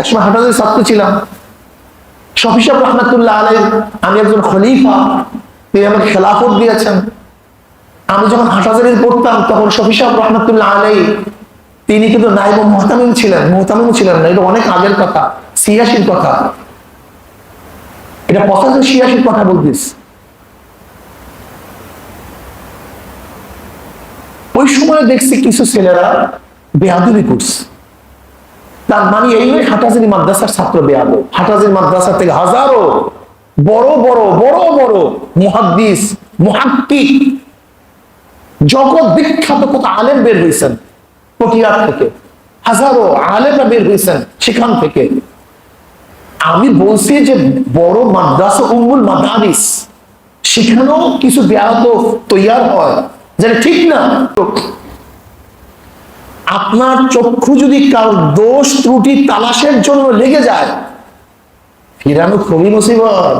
একসময় হাটাজের ছাত্র ছিলাম। শফিসাব রহমতুল্লাহ আলাই আমি একজন খলিফা, তিনি আমাকে খেলাফত দিয়েছেন। আমি যখন হাটাজারির পড়তাম, তখন শফিসাব রহমতুল্লাহ আলাই তিনি কিন্তু নাইব মোহতামিম ছিলেন মোহতামিম ছিলেন না, এটা অনেক আগের কথা সিয়াসির কথা। এটা পঁচাশি ছিয়াশির কথা বলতিস ওই সময় দেখছি কিছু ছেলেরা বেয়াদুরি করছে। তার মানে এই নয় হাটাজারি মাদ্রাসার ছাত্র বেয়াদব। হাটাজারি মাদ্রাসা থেকে হাজারো বড় বড় বড় বড় মুহাদ্দিস, মুহাক্কিক জগৎ বিখ্যাত কত আলেম বের হয়েছেন পটিয়ার থেকে। হাজারো আলেমরা বের হয়েছেন সেখান থেকে। আমি বলছি যে বড় মাদ্রাসা উম্মুল মাদারিস, সেখানেও কিছু ব্যাহত তৈয়ার হয়। যেটা ঠিক না। আপনার চক্ষু যদি কারও দোষ, ত্রুটি, তালাশের জন্য লেগে যায়, ফিরানো খুবই মুসিবত।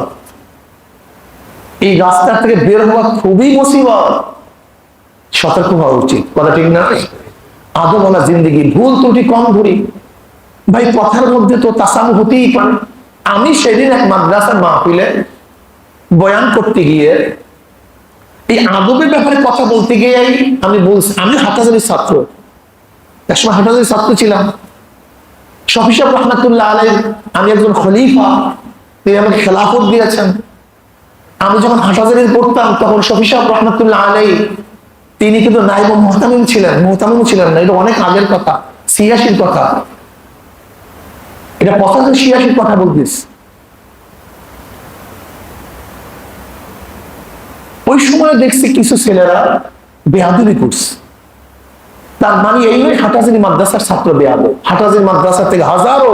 এই রাস্তা থেকে বের হওয়া খুবই মুসিবত। সতর্ক হওয়া উচিত। কথা ঠিক না? আদো বলা জিন্দিগি, ভুল, ত্রুটি, কম ধরি ভাই, কথার মধ্যে তো তাসাম হতেই পারে। আমি সেদিন এক মাদ্রাসার মাহফিলে বয়ান করতে গিয়ে, এই আদবের ব্যাপারে কথা বলতে গিয়ে আমি বলছি, আমি হাটাজারির ছাত্র। একসময় হাটাজারির ছাত্র ছিলাম। শফিসাব রহমতুল্লাহ আলাই আমি একজন খলিফা, তিনি আমাকে খেলাফত দিয়েছেন। আমি যখন হাটাজারির পড়তাম, তখন শফিসাব রহমতুল্লাহ আলাই তিনি কিন্তু নাইব মোহতামিম ছিলেন মোহতামিম ছিলেন না। এটা অনেক আগের কথা সিয়াসির কথা। এটা পঁচাশি ছিয়াশির কথা বলতিস ওই সময় দেখছি কিছু ছেলেরা বেয়াদুরি করছে। তার মানে এই নয় হাটাজারি মাদ্রাসার ছাত্র বেয়াদ হাটাজারি মাদ্রাসা থেকে হাজারো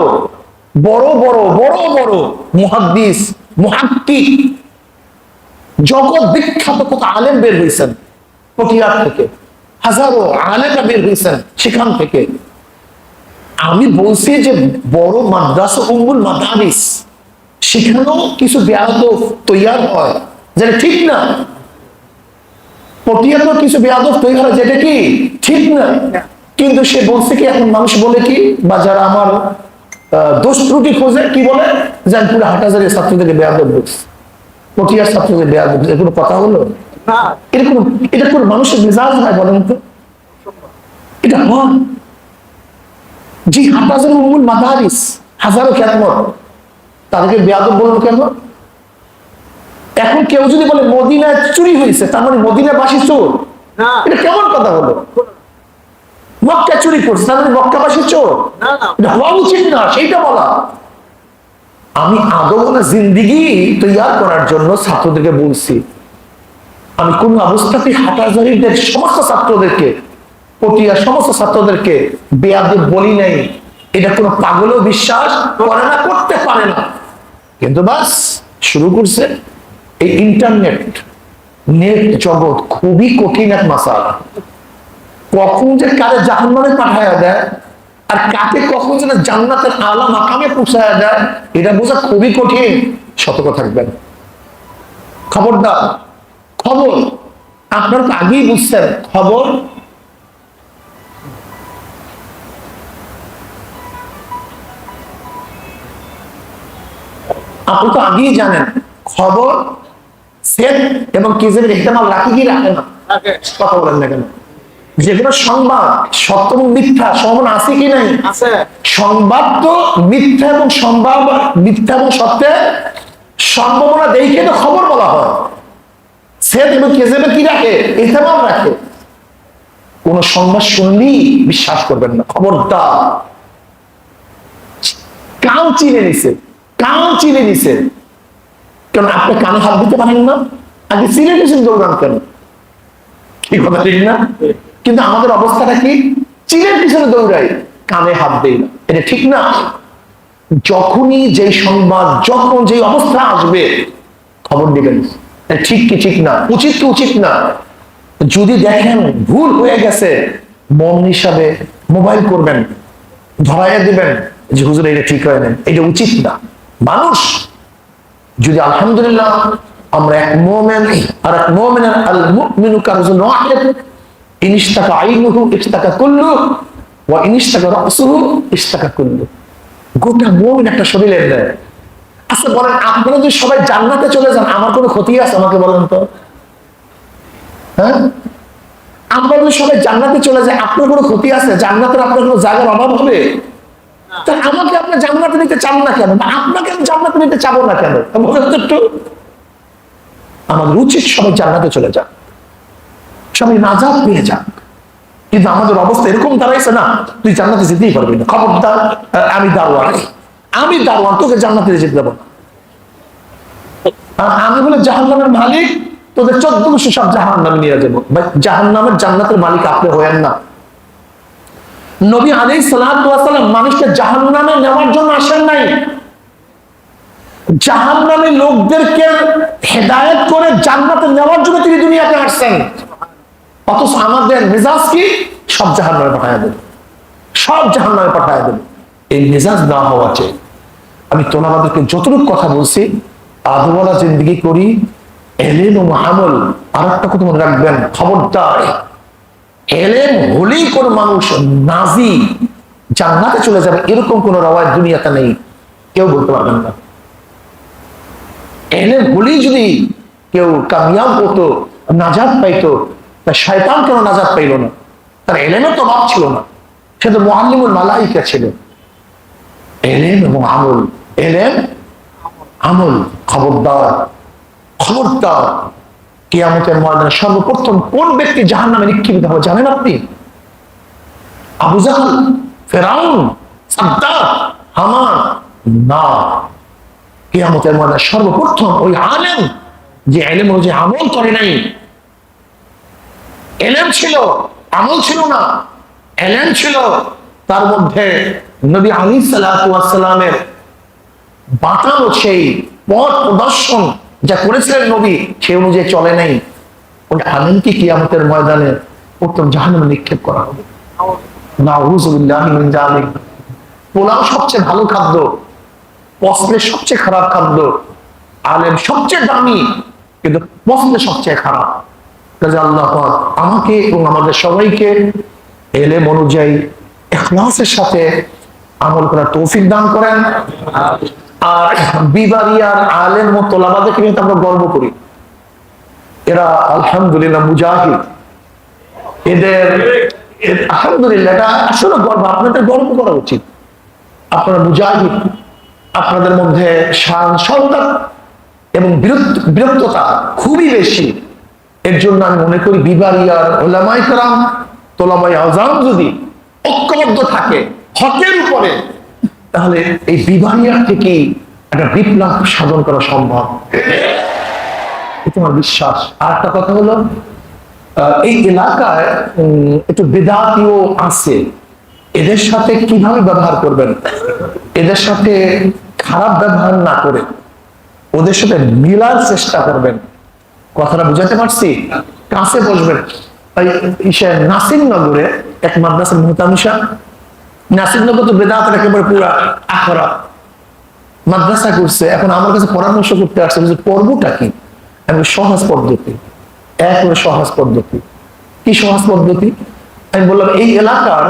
বড় বড় বড় বড় মুহাদ্দিস, মুহাক্কিক, জগৎ বিখ্যাত কত আলেম বের হয়েছেন পটিয়ার থেকে, হাজারো আলেমরা বের হয়েছেন সেখান থেকে। আমি বলছি যে বড় মাদ্রাসা উম্মুল মাদারিস, সেখানেও কিছু ব্যাহত তৈয়ার হয়, যেটা ঠিক না। পটিয়াতেও কিছু বেয়াদব তৈরি হয় যেটা কি ঠিক না? কিন্তু সে বলছে কি এখন মানুষ বলে কি বা যারা আমার দোষ ত্রুটি খোঁজে কি বলে? যে পুরো হাটাজারের ছাত্রদেরকে বেয়াদব বলছি। পটিয়ার ছাত্রদের বেয়াদব। এগুলো কথা হলো? এরকম এটা কোন মানুষের মেজাজ হয় বলেন তো? এটা হয়। জি হাটাজার উম্মুল মাদারিস হাজারো খ্যাতমত তাদেরকে বেয়াদব বলল কেন? এখন কেউ যদি বলে মদিনায় চুরি হয়েছে তার মানে মদিনায় বাসী চোর? এটা কেমন কথা হলো? মক্কা চুরি করছে তার মানে মক্কাবাসী চোর? এটা হওয়া উচিত না সেইটা বলা। আমি আদৌ না জিন্দিগি তৈয়ার করার জন্য ছাত্রদেরকে বলছি। আমি কোন অবস্থাতেই হাটাজারিদের সমস্ত ছাত্রদেরকে পটিয়া সমস্ত ছাত্রদেরকে বেয়াদব বলি নাই। এটা কোনো পাগলও বিশ্বাস করে না করতে পারে না। কিন্তু বাস শুরু করছে। এই ইন্টারনেট নেট জগৎ খুবই কঠিন এক মাসালা। কখন যে কারে জাহান্নামে পাঠায়া দেয়, আর কাকে কখন যেন জান্নাতের আলা মাকামে পৌঁছায়া দেয়, এটা বোঝা খুবই কঠিন। সতর্ক থাকবেন। খবরদার, খবর, আপনারা তো আগেই বুঝছেন, খবর। আপনি তো আগেই জানেন, খবর সেট এবং কিজের ইহতেমাল রাখে কি রাখে না। কথা বলেন না কেন? যেগুলো সংবাদ সত্য এবং মিথ্যা সমান আছে কি নাই? আছে। সংবাদ তো মিথ্যা এবং সম্ভাব মিথ্যা এবং সত্যে সম্ভাবনা দেখে তো খবর বলা হয়। সেদ এবং কি রাখে? ইহতেমাল রাখে। কোন সংবাদ শুনলেই বিশ্বাস করবেন না। খবরদার। কান চিনে নিছে। কান চিনে নিছে। কারণ আপনি কানে হাত দিতে পারেন না, আগে চিনে নিয়েছেন দৌড়ান কেন? কি কথা ঠিক না? কিন্তু আমাদের অবস্থাটা কি? পিছনে দৌড়াই কানে হাত না। এটা ঠিক না? যখনই যে সংবাদ, যখন যে অবস্থা আসবে, খবর দিবেন ঠিক কি ঠিক না? উচিত কি উচিত না? যদি দেখেন ভুল হয়ে গেছে, মন হিসাবে মোবাইল করবেন, ধরাইয়া দিবেন যে, হুজুর, এটা ঠিক হয় না এটা উচিত না। মানুষ যদি আলহামদুলিল্লাহ আমরা এক মোমেন, আর এক মোমেনের আল মুমিনু কারজুন ওয়াহিদ ইনিশতাকা আইনুহু ইশতাকা কুল্লু, ওয়া ইনিশতাকা রাসুহু ইশতাকা কুল্লু। গোটা মন একটা শরীরের দেয় আচ্ছা বলেন, আপনারা যদি সবাই জান্নাতে চলে যান, আমার কোনো ক্ষতি আছে আমাকে বলেন তো? হ্যাঁ? আমরা যদি সবাই জান্নাতে চলে যাই আপনার কোনো ক্ষতি আছে? জান্নাতের আপনার কোনো জায়গার অভাব হবে? তা আমাকে আপনি জান্নাতে নিতে চান না কেন? বা আপনাকে আমি জান্নাতে নিতে চাবো না কেন? একটু। আমাদের উচিত সবাই জান্নাতে চলে যান সবাই নাজাদ পেয়ে যান কিন্তু আমাদের অবস্থা এরকম দাঁড়াইছে না, তুই জান্নাতে যেতেই পারবি না। খবরদার, আমি দারোয়ান। আমি দারোয়ান, তোকে জান্নাতে যেতে দেবো না। আমি বলে জাহান্নামের মালিক, তোদের চোদ্দ বছর সব জাহান নামে নিয়ে যাব। জাহান নামের জান্নাতের মালিক আপনি হয়েন না। নবী আলাই সালাম মানুষকে জাহান নামে নেওয়ার জন্য আসেন নাই। জাহান নামে লোকদেরকে হেদায়ত করে জান্নাতে নেওয়ার জন্য তিনি দুনিয়াতে আসছেন। অথচ আমাদের মেজাজ কি? সব জাহান নামে পাঠায় দেবে। সব জাহান নামে পাঠায় দেবে। এই মেজাজ না হওয়া চাই আমি তোলাবাদেরকে যতটুকু কথা বলছি, আদওয়ালা জিন্দিগি করি এলেন ও মাহামল আর একটা কথা মনে রাখবেন, খবরদার। এলেন হলেই কোন মানুষ নাজি জান্নাতে চলে যাবে, এরকম কোন রওয়ায় দুনিয়াতে নেই। কেউ বলতে পারবেন না। এলেন হলেই যদি কেউ কামিয়াব হতো নাজাদ পাইতো, তা শয়তান কেন নাজাদ পাইল না? তার এলেমের তো অভাব ছিল না। সে তো মোহাল্লিমুল মালাইকা ছিল। এলেন এবং আমল। এলেন আমল, খবরদার খবরদার। কিয়ামতের ময়দানে সর্বপ্রথম কোন ব্যক্তি জাহান নামে নিক্ষেপিত হবে জানেন আপনি? আবু জাহাল, ফেরাউন সাদ্দার হামান, না। কিয়ামতের ময়দানে সর্বপ্রথম ওই আলেম, যে এলেম যে আমল করে নাই। এলেম ছিল, আমল ছিল না। এলেম ছিল, তার মধ্যে নবী আলী সালামের বাঁকানো সেই পথ প্রদর্শন যা করেছিলেন নবী, সে অনুযায়ী চলে নাই। ওই আলেমকে কিয়ামতের ময়দানে উত্তম জাহান্নামে নিক্ষেপ করা হবে। পোলাও সবচেয়ে ভালো খাদ্য সবচেয়ে খারাপ খাদ্য, আলেম সবচেয়ে দামি, কিন্তু সবচেয়ে খারাপ। কাজে আল্লাহ আমাকে এবং আমাদের সবাইকে এলেম অনুযায়ী এখলাসের সাথে আমল করার তৌফিক দান করেন। আর বিবারিয়ার আলেম মতো লামাদেরকে নিয়ে তো আমরা গর্ব করি। এরা আলহামদুলিল্লাহ মুজাহিদ। এদের আলহামদুলিল্লাহ গর্ব, আপনাদের গর্ব করা উচিত। আপনারা মুজাহিদ, আপনাদের মধ্যে শান সন্তান এবং বিরক্ততা খুবই বেশি। এর জন্য আমি মনে করি বিবারিয়ার ওলামাই তোলামাই আজাম যদি ঐক্যবদ্ধ থাকে, হকের উপরে তাহলে এই বিবারিয়ার থেকে একটা বিপ্লব সাধন করা সম্ভব। এটা আমার বিশ্বাস। আর একটা কথা হলো এই এলাকায় একটু বেদাতিও আছে। এদের সাথে কীভাবে ব্যবহার করবেন? এদের সাথে খারাপ ব্যবহার না করে ওদের সাথে মিলার চেষ্টা করবেন। কথাটা বুঝাতে পারছি? কাছে বসবেন। তাই ইসে নাসিরনগরে এক মাদ্রাসা মুহতামিশা নাসিরনগর তো বেদাতের একেবারে পুরা আখরা মাদ্রাসা করছে, এখন আমার কাছে পরামর্শ করতে আসছে যে পর্বটা কি? আমি সহজ পদ্ধতি। এক সহজ পদ্ধতি। কি সহজ পদ্ধতি? আমি বললাম, এই এলাকার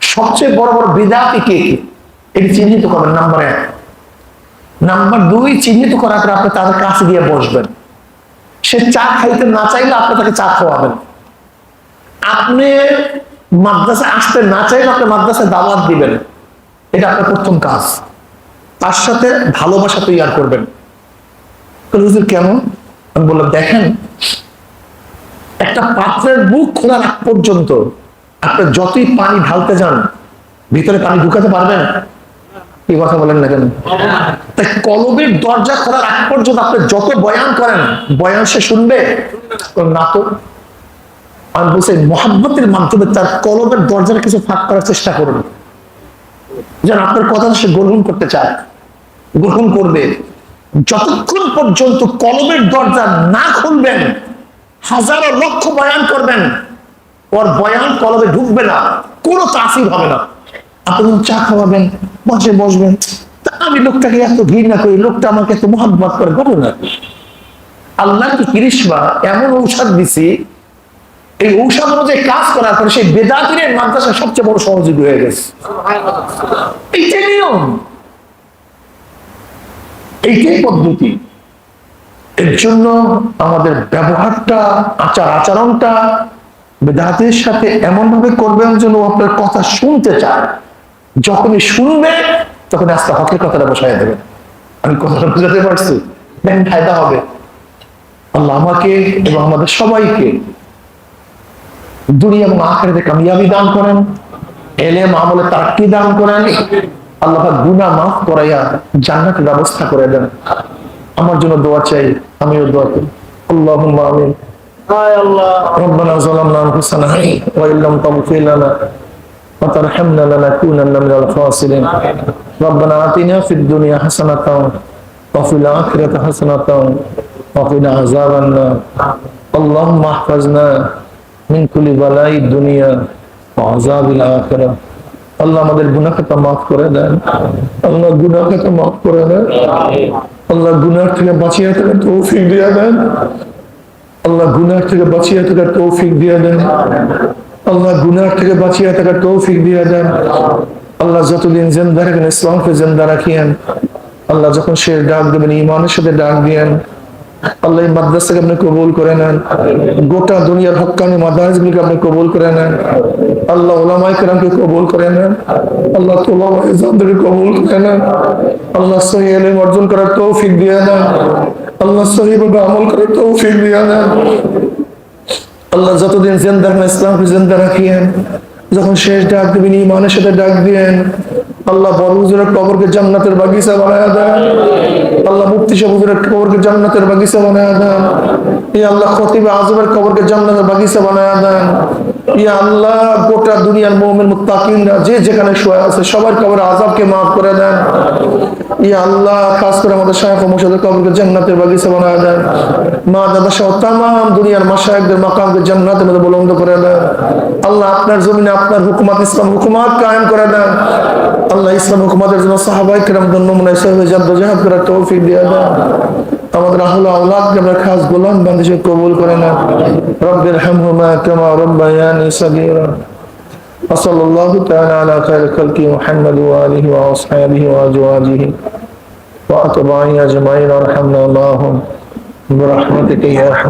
সবচেয়ে বড় বড় বিদাতি কে কে? এটি চিহ্নিত করবেন, নাম্বার এক। নাম্বার দুই, চিহ্নিত করার পরে আপনি তাদের কাছে গিয়ে বসবেন। সে চা খাইতে না চাইলে আপনি তাকে চা খাওয়াবেন। আপনি মাদ্রাসা আসতে না চাইলে আপনি মাদ্রাসায় দাওয়াত দিবেন। এটা আপনার প্রথম কাজ। তার সাথে ভালোবাসা তৈরি করবেন। আমি বললাম, দেখেন, একটা পাত্রের মুখ খোলার আগ পর্যন্ত যতই পানি ঢালতে যান, ভিতরে পানি ঢুকাতে পারবেন? কি কথা বলেন না কেন? তাই কলবের দরজা খোলার আগ পর্যন্ত আপনি যত বয়ান করেন, বয়ান সে শুনবে? না তো আমি বলছি মহাব্বতের মাধ্যমে তার কলবের দরজার কিছু ফাঁক করার চেষ্টা করুন। যেন আপনার কথা সে গ্রহণ করতে চায়, গ্রহণ করবে। যতক্ষণ পর্যন্ত কলমের দরজা না খুলবেন, হাজারো লক্ষ বয়ান করবেন, ওর বয়ান কলমে ঢুকবে না, কোনো তাসির হবে না। আপনি চা খাওয়াবেন, বসে বসবেন আমি লোকটাকে এত ভিড় না করি, লোকটা আমাকে এত মোহাম্মত করে আল্লাহ কি কিরিশমা এমন ঔষধ দিছি এই ঔষধ অনুযায়ী কাজ করার পরে সেই বেদাতিরের মাদ্রাসা সবচেয়ে বড় সহযোগী হয়ে গেছে। এইটাই নিয়ম। এইটাই পদ্ধতি। এর জন্য আমাদের ব্যবহারটা আচার আচরণটা বেদাতের সাথে এমন ভাবে করবেন যেন আপনার কথা শুনতে চায়। যখনই শুনবে তখন আস্তে হকের কথাটা বসাই দেবেন। আমি কথাটা বুঝাতে পারছি? দেখেন ফায়দা হবে। আল্লাহ আমাকে এবং আমাদের সবাইকে দুনিয়া এবং আখেরাতে কামিয়াবি দান করেন এলেম আমলে তারাক্কি দান করেন আল্লাহ গুনাহ মাফ করাইয়া জান্নাতের ব্যবস্থা করে দেন আমার জন্য দোয়া চাই আমিও দোয়া করি আল্লাহুম্মা আমিন হায় আল্লাহ ربنا ظلمنا انفسنا وان لم تغفر لنا وترحمنا لنكونن من الخاسرين ربنا اتنا في الدنيا حسنه وفي الاخره حسنه وقنا عذاب النار اللهم احفظنا মিন কুলি বালাই দুনিয়া আযাবিল আখিরা আল্লাহ আমাদের গুনাহ maaf করে দেন। আল্লাহ গুনাহ maaf করে দেন। আল্লাহ গুনাহ থেকে বাঁচিয়ে থাকার তৌফিক দিয়ে দেন। আল্লাহ গুনাহ থেকে বাঁচিয়ে থাকার তৌফিক দিয়ে দেন। আল্লাহ গুনাহ থেকে বাঁচিয়ে থাকার তৌফিক দিয়ে দেন। আল্লাহ যতদিন জেন্দা রাখেন, ইসলামকে জেন্দা রাখিয়েন। আল্লাহ যখন সে ডাক দেবেন ইমানের সাথে ডাক দিয়েন। আল্লাহ মাদ্রাসাকে আপনি কবুল করে নেন। গোটা দুনিয়ার হক্কানি মাদ্রাসগুলিকে আপনি কবুল করে নেন। আল্লাহ ওলামাই কেরামকে কবুল করে নেন। আল্লাহ তোলামাই কবুল করে নেন। আল্লাহ সহি এলিম অর্জন করার তৌফিক দিয়ে দেন আল্লাহ সহিভাবে আমল করার তৌফিক দিয়ে দেন আল্লাহ যতদিন জিন্দা ইসলামকে জিন্দা রাখিয়েন, যখন শেষ ডাক দিবেন ইমানের সাথে ডাক দিয়েন আল্লাহ বড় হুজুরের কবরকে জান্নাতের বাগিচা বানায় দেন আল্লাহ মুফতি সাহেব হুজুরের কবরকে জান্নাতের বাগিচা বানায় দেন ইয়া আল্লাহ খতিব আজমের কবরকে জান্নাতের বাগিচা বানায় দেন ইয়া আল্লাহ গোটা দুনিয়ার যে যেখানে আছে সবার করে দেন। ইয়া আল্লাহ, খাস করে আমাদের কবরকে জান্নাতের বাগিচা বানায় দেন। মা দাদা সহ দুনিয়ার মাকামকে জান্নাতের মধ্যে করে দেন। আল্লাহ আপনার জমিনে আপনার হুকুমাত ইসলাম হুকুমাত কায়েম করে দেন। আল্লাহ ইসলাম হুকুমাতের জন্য সাহাবাই কিরাম নমুনা হিসেবে জাদ্দোজাহাদ করার তৌফিক দিয়ে দেন আমাদের আহলে আওলাদকে আমরা খাস গোলাম বান্দিসে কবুল করে নেন রব্বির হামহুমা কামা রব্বায়ানি সাগীরা وصلى الله تعالى على خير خلقه محمد وآله وأصحابه وأزواجه وأتباعه أجمعين وارحمنا اللهم برحمتك يا أرحم